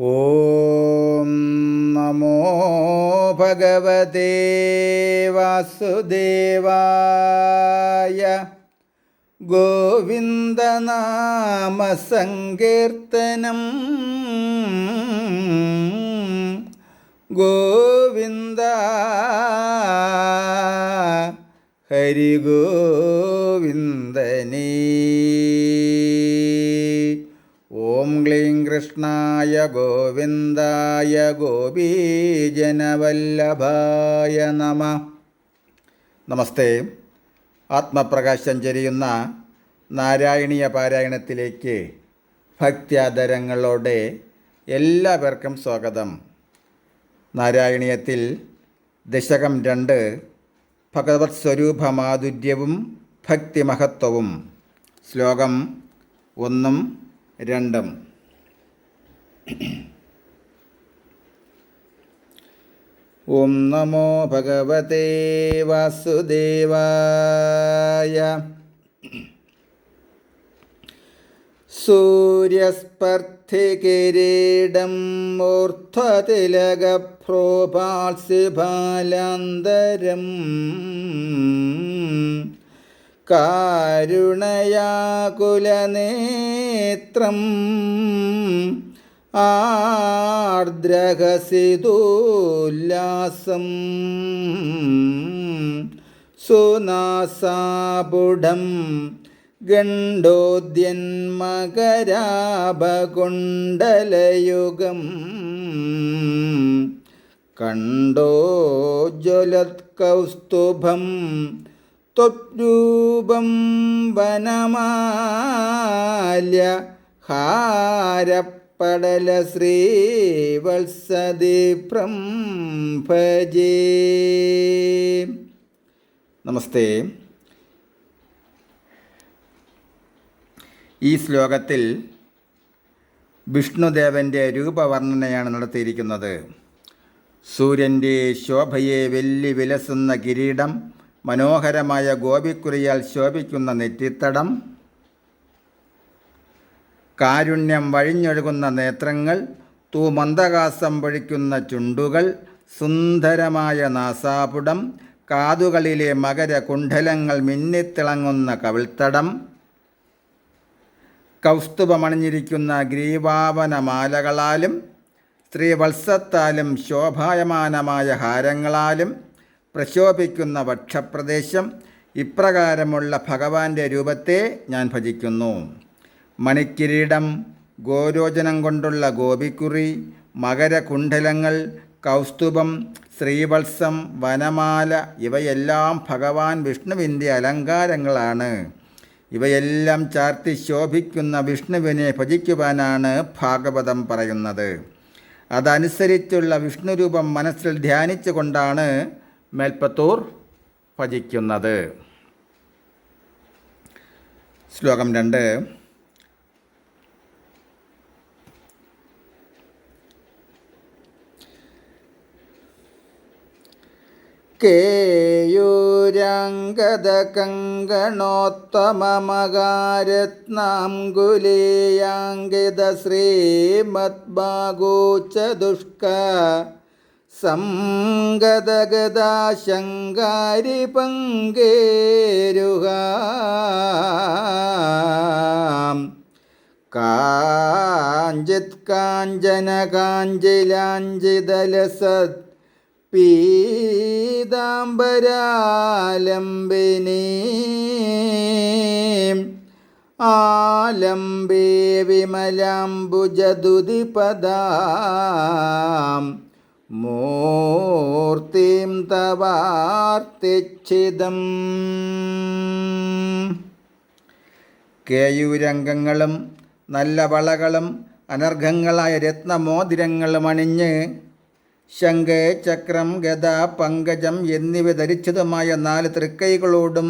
ഓം നമോ ഭഗവതേ വാസുദേവായ. ഗോവിന്ദനാമസങ്കീർത്തനം. ഗോവിന്ദ ഹരിഗോവിന്ദനീ. ക്ലീം കൃഷ്ണായ ഗോവിന്ദായ ഗോപീജനവല്ലഭായ നമ. നമസ്തേ. ആത്മപ്രകാശം ചെരിയുന്ന നാരായണീയ പാരായണത്തിലേക്ക് ഭക്ത്യാദരങ്ങളോടെ എല്ലാവർക്കും സ്വാഗതം. നാരായണീയത്തിൽ ദശകം രണ്ട് ഭഗവത് സ്വരൂപമാധുര്യവും ഭക്തിമഹത്വവും ശ്ലോകം ഒന്നും രണ്ടും. ഓം നമോ ഭഗവതേ വാസുദേവായ സൂര്യസ്പർദ്ധി കിരീടം മൂർധതിലകപ്രോപാത്സ്യഭാലാന്തരം കാരുണയാകുലനേത്രം ആർദ്രഹസിതോല്ലാസം സുനാസാപുഢം ഗണ്ഡോദ്യന്മകരാഭകുണ്ടലയുഗം കണ്ടോ ജ്വലത്കൗസ്തുഭം ത്വരൂപം വനമാല്യ ഹാരപ്പടല ശ്രീവത്സദീപ്രം ഭജേ നമസ്തേ. ഈ ശ്ലോകത്തിൽ വിഷ്ണുദേവന്റെ രൂപവർണനയാണ് നടത്തിയിരിക്കുന്നത്. സൂര്യന്റെ ശോഭയെ വെല്ലി വിലസുന്ന കിരീടം മനോഹരമായ ഗോപിക്കുറിയാൽ ശോഭിക്കുന്ന നെറ്റിത്തടം കാരുണ്യം വഴിഞ്ഞൊഴുകുന്ന നേത്രങ്ങൾ തൂമന്ദകാസം പൊഴിക്കുന്ന ചുണ്ടുകൾ സുന്ദരമായ നാസാപുടം കാതുകളിലെ മകരകുണ്ഡലങ്ങൾ മിന്നിത്തിളങ്ങുന്ന കവിൾത്തടം കൗസ്തുഭമണിഞ്ഞിരിക്കുന്ന ഗ്രീവാവനമാലകളാലും സ്ത്രീവത്സത്താലും ശോഭായമാനമായ ഹാരങ്ങളാലും പ്രശോഭിക്കുന്ന വക്ഷപ്രദേശം ഇപ്രകാരമുള്ള ഭഗവാന്റെ രൂപത്തെ ഞാൻ ഭജിക്കുന്നു. മണിക്കിരീടം ഗോരോചനം കൊണ്ടുള്ള ഗോപിക്കുറി മകരകുണ്ഡലങ്ങൾ കൗസ്തുഭം ശ്രീവത്സം വനമാല ഇവയെല്ലാം ഭഗവാൻ വിഷ്ണുവിന്റെ അലങ്കാരങ്ങളാണ്. ഇവയെല്ലാം ചാർത്തി ശോഭിക്കുന്ന വിഷ്ണുവിനെ ഭജിക്കുവാനാണ് ഭാഗവതം പറയുന്നത്. അതനുസരിച്ചുള്ള വിഷ്ണുരൂപം മനസ്സിൽ ധ്യാനിച്ചു കൊണ്ടാണ് മേൽപ്പത്തൂർ ഭജിക്കുന്നത്. ശ്ലോകം രണ്ട്. കേയൂരാംഗത കങ്കണോത്തമമകാരത്നാംഗുലേയാങ്കിത ശ്രീമദ്ഭാഗോചതുഷ്ക സംഗതഗദാശങ്കാരി പങ്കേരുക കാഞ്ചിത് കാഞ്ചന കാഞ്ചിലാഞ്ചിതലസത് പീതാംബരാലംബിനി ആലംബേ വിമലാംബുജദുതിപദാം മൂർത്തിം തവാർത്തിച്ഛിതം. കേയൂരംഗങ്ങളും നല്ല വളകളും അനർഘങ്ങളായ രത്നമോതിരങ്ങളും അണിഞ്ഞ് ശംഖ് ചക്രം ഗത പങ്കജം എന്നിവ ധരിച്ചതുമായ നാല് തൃക്കൈകളോടും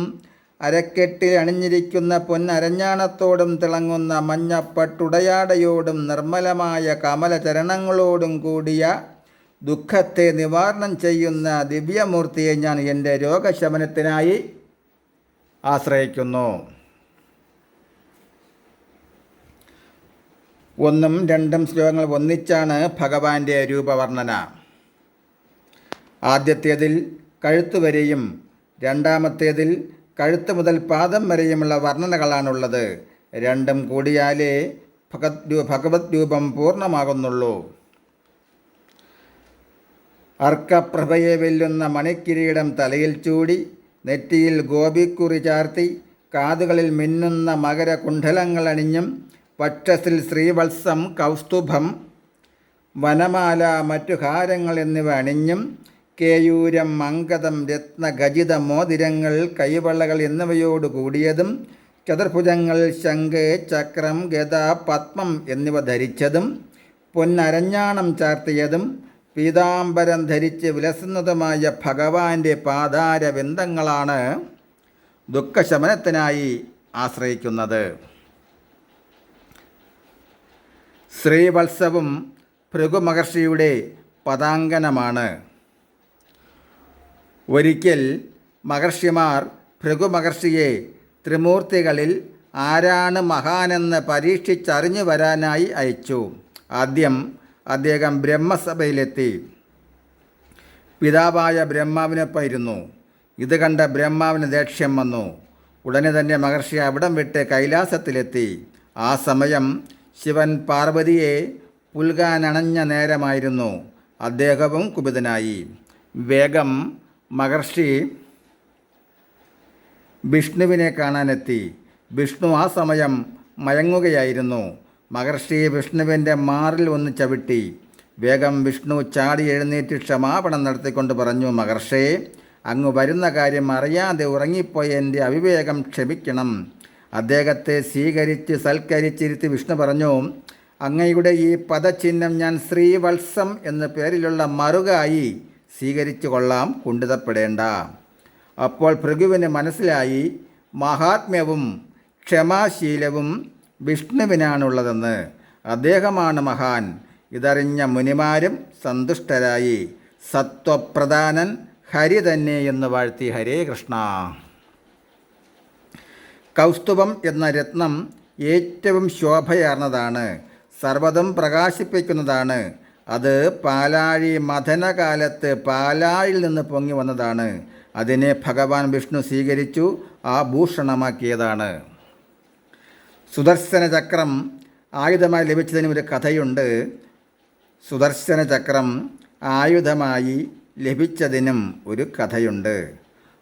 അരക്കെട്ടിൽ അണിഞ്ഞിരിക്കുന്ന പൊന്നരഞ്ഞാണത്തോടും തിളങ്ങുന്ന മഞ്ഞപ്പട്ടുടയാടയോടും നിർമ്മലമായ കമലചരണങ്ങളോടും കൂടിയ ദുഃഖത്തെ നിവാരണം ചെയ്യുന്ന ദിവ്യമൂർത്തിയെ ഞാൻ എന്റെ രോഗശമനത്തിനായി ആശ്രയിക്കുന്നു. ഒന്നും രണ്ടും ശ്ലോകങ്ങൾ ഒന്നിച്ചാണ് ഭഗവാന്റെ രൂപവർണന. ആദ്യത്തേതിൽ കഴുത്ത് വരെയും രണ്ടാമത്തേതിൽ കഴുത്ത് മുതൽ പാദം വരെയുമുള്ള വർണനകളാണുള്ളത്. രണ്ടും കൂടിയാലേ ഭഗത് ഭഗവത് രൂപം പൂർണമാകുന്നുള്ളൂ. അർക്കപ്രഭയെ വെല്ലുന്ന മണിക്കിരീടം തലയിൽ ചൂടി നെറ്റിയിൽ ഗോപിക്കുറി ചാർത്തി കാതുകളിൽ മിന്നുന്ന മകരകുണ്ഡലങ്ങൾ അണിഞ്ഞും പക്ഷസിൽ ശ്രീവത്സം കൗസ്തുഭം വനമാല മറ്റു ഹാരങ്ങൾ എന്നിവ അണിഞ്ഞും കേയൂരം മങ്കതം രത്നഖചിത മോതിരങ്ങൾ കൈവള്ളകൾ എന്നിവയോട് കൂടിയതും ചതുർഭുജങ്ങൾ ശംഖ് ചക്രം ഗത പത്മം എന്നിവ ധരിച്ചതും പൊന്നരഞ്ഞാണം ചാർത്തിയതും പീതാംബരം ധരിച്ച് വിലസുന്നതുമായ ഭഗവാന്റെ പാതാരബന്ധങ്ങളാണ് ദുഃഖശമനത്തിനായി ആശ്രയിക്കുന്നത്. ശ്രീവത്സവും ഭൃഗുമഹർഷിയുടെ പതാങ്കനമാണ് ഒരിക്കൽ മഹർഷിമാർ ഭൃഗുമഹർഷിയെ ത്രിമൂർത്തികളിൽ ആരാണ് മഹാനെന്ന് പരീക്ഷിച്ചറിഞ്ഞു വരാനായി അയച്ചു. ആദ്യം അദ്ദേഹം ബ്രഹ്മസഭയിലെത്തി. പിതാവായ ബ്രഹ്മാവിനൊപ്പമായിരുന്നു. ഇത് കണ്ട ബ്രഹ്മാവിന് ദേഷ്യം വന്നു. ഉടനെ തന്നെ മഹർഷി അവിടം വിട്ട് കൈലാസത്തിലെത്തി. ആ സമയം ശിവൻ പാർവതിയെ പുൽകാനണഞ്ഞ നേരമായിരുന്നു. അദ്ദേഹവും കുപിതനായി. വേഗം മഹർഷി വിഷ്ണുവിനെ കാണാനെത്തി. വിഷ്ണു ആ സമയം മയങ്ങുകയായിരുന്നു. മഹർഷി വിഷ്ണുവിന്റെ മാറിൽ ഒന്ന് ചവിട്ടി. വേഗം വിഷ്ണു ചാടി എഴുന്നേറ്റ് ക്ഷമാപണം നടത്തിക്കൊണ്ട് പറഞ്ഞു മഹർഷേ അങ്ങ് വരുന്ന കാര്യം അറിയാതെ ഉറങ്ങിപ്പോയ എന്റെ അവിവേകം ക്ഷമിക്കണം. അദ്ദേഹത്തെ സ്വീകരിച്ച് സൽക്കരിച്ചിരുത്തി വിഷ്ണു പറഞ്ഞു അങ്ങയുടെ ഈ പദചിഹ്നം ഞാൻ ശ്രീവത്സം എന്ന പേരിലുള്ള മറുകായി സ്വീകരിച്ചു കൊള്ളാം കുണ്ടിതപ്പെടേണ്ട അപ്പോൾ ഭൃഗുവിന് മനസ്സിലായി മഹാത്മ്യവും ക്ഷമാശീലവും വിഷ്ണുവിനാണുള്ളതെന്ന്. അദ്ദേഹമാണ് മഹാൻ. ഇതറിഞ്ഞ മുനിമാരും സന്തുഷ്ടരായി. സത്വപ്രധാനൻ ഹരി തന്നെ എന്ന് വാഴ്ത്തി ഹരേ കൃഷ്ണ. കൗസ്തുഭം എന്ന രത്നം ഏറ്റവും ശോഭയാർന്നതാണ്. സർവതും പ്രകാശിപ്പിക്കുന്നതാണ്. അത് പാലാഴി മഥനകാലത്ത് പാലാഴിൽ നിന്ന് പൊങ്ങി വന്നതാണ്. അതിനെ ഭഗവാൻ വിഷ്ണു സ്വീകരിച്ചു ആഭൂഷണമാക്കിയതാണ്. സുദർശന ചക്രം ആയുധമായി ലഭിച്ചതിന് ഒരു കഥയുണ്ട്. സുദർശന ചക്രം ആയുധമായി ലഭിച്ചതിനും ഒരു കഥയുണ്ട്.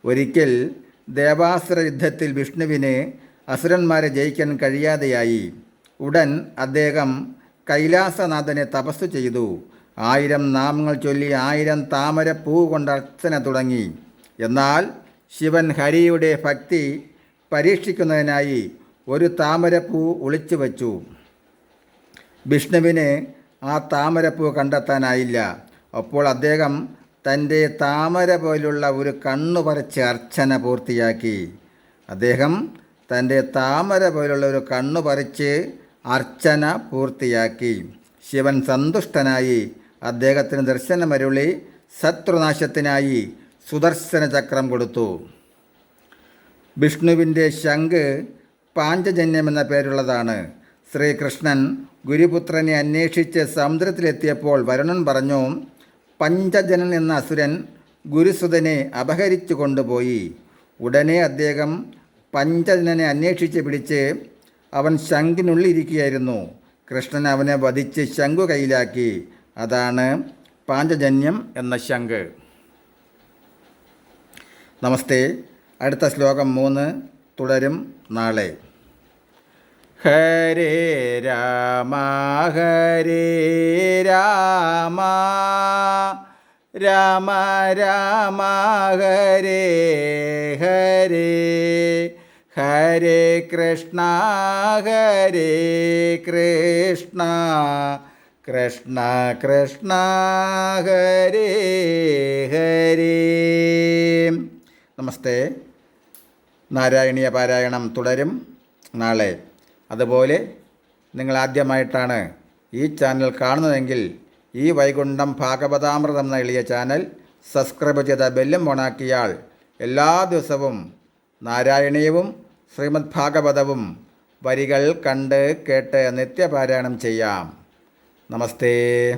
ഒരിക്കൽ ദേവാസുര യുദ്ധത്തിൽ വിഷ്ണുവിന് അസുരന്മാരെ ജയിക്കാൻ കഴിയാതെയായി. ഉടൻ അദ്ദേഹം കൈലാസനാഥനെ തപസ് ചെയ്തു. ആയിരം നാമങ്ങൾ ചൊല്ലി ആയിരം താമരപ്പൂ കൊണ്ട് അർച്ചന തുടങ്ങി. എന്നാൽ ശിവൻ ഹരിയുടെ ഭക്തി പരീക്ഷിക്കുന്നതിനായി ഒരു താമരപ്പൂ ഒളിച്ചു വച്ചു. വിഷ്ണുവിന് ആ താമരപ്പൂ കണ്ടെത്താനായില്ല. അപ്പോൾ അദ്ദേഹം തന്റെ താമര പോലുള്ള ഒരു കണ്ണു പറിച്ച് അർച്ചന പൂർത്തിയാക്കി. അദ്ദേഹം തന്റെ താമര പോലുള്ള ഒരു കണ്ണു പറിച്ച് അർച്ചന പൂർത്തിയാക്കി. ശിവൻ സന്തുഷ്ടനായി അദ്ദേഹത്തിന് ദർശനമരുളി ശത്രുനാശത്തിനായി സുദർശന ചക്രം കൊടുത്തു. വിഷ്ണുവിന്റെ ശംഖ് പാഞ്ചജന്യം എന്ന പേരുള്ളതാണ്. ശ്രീകൃഷ്ണൻ ഗുരുപുത്രനെ അന്വേഷിച്ച് സമുദ്രത്തിലെത്തിയപ്പോൾ വരുണൻ പറഞ്ഞു പഞ്ചജനൻ എന്ന അസുരൻ ഗുരുസുതനെ അപഹരിച്ചു കൊണ്ടുപോയി. ഉടനെ അദ്ദേഹം പഞ്ചജനനെ അന്വേഷിച്ച് പിടിച്ച് അവൻ ശംഖിനുള്ളിരിക്കുകയായിരുന്നു കൃഷ്ണൻ അവനെ വധിച്ച് ശംഖു കയ്യിലാക്കി. അതാണ് പാഞ്ചജന്യം എന്ന ശംഖ്. നമസ്തേ. അടുത്ത ശ്ലോകം മൂന്ന്. തുടരും നാളെ. ഹരേ രാമ ഹരേ രാമ. രാമ രാമ ഹരേ ഹരേ. ഹരേ കൃഷ്ണ ഹരേ കൃഷ്ണ. കൃഷ്ണ കൃഷ്ണ ഹരേ ഹരേ. നമസ്തേ. നാരായണീയ പാരായണം തുടരും നാളെ. അതുപോലെ നിങ്ങൾ ആദ്യമായിട്ടാണ് ഈ ചാനൽ കാണുന്നതെങ്കിൽ ഈ വൈകുണ്ഠം ഭാഗവതാമൃതം എന്ന എളിയ ചാനൽ സബ്സ്ക്രൈബ് ചെയ്ത ബെല്ലും ഓണാക്കിയാൽ എല്ലാ ദിവസവും നാരായണീയവും ശ്രീമദ് ഭാഗവതവും വരികൾ കണ്ട് കേട്ട് നിത്യപാരായണം ചെയ്യാം. നമസ്തേ.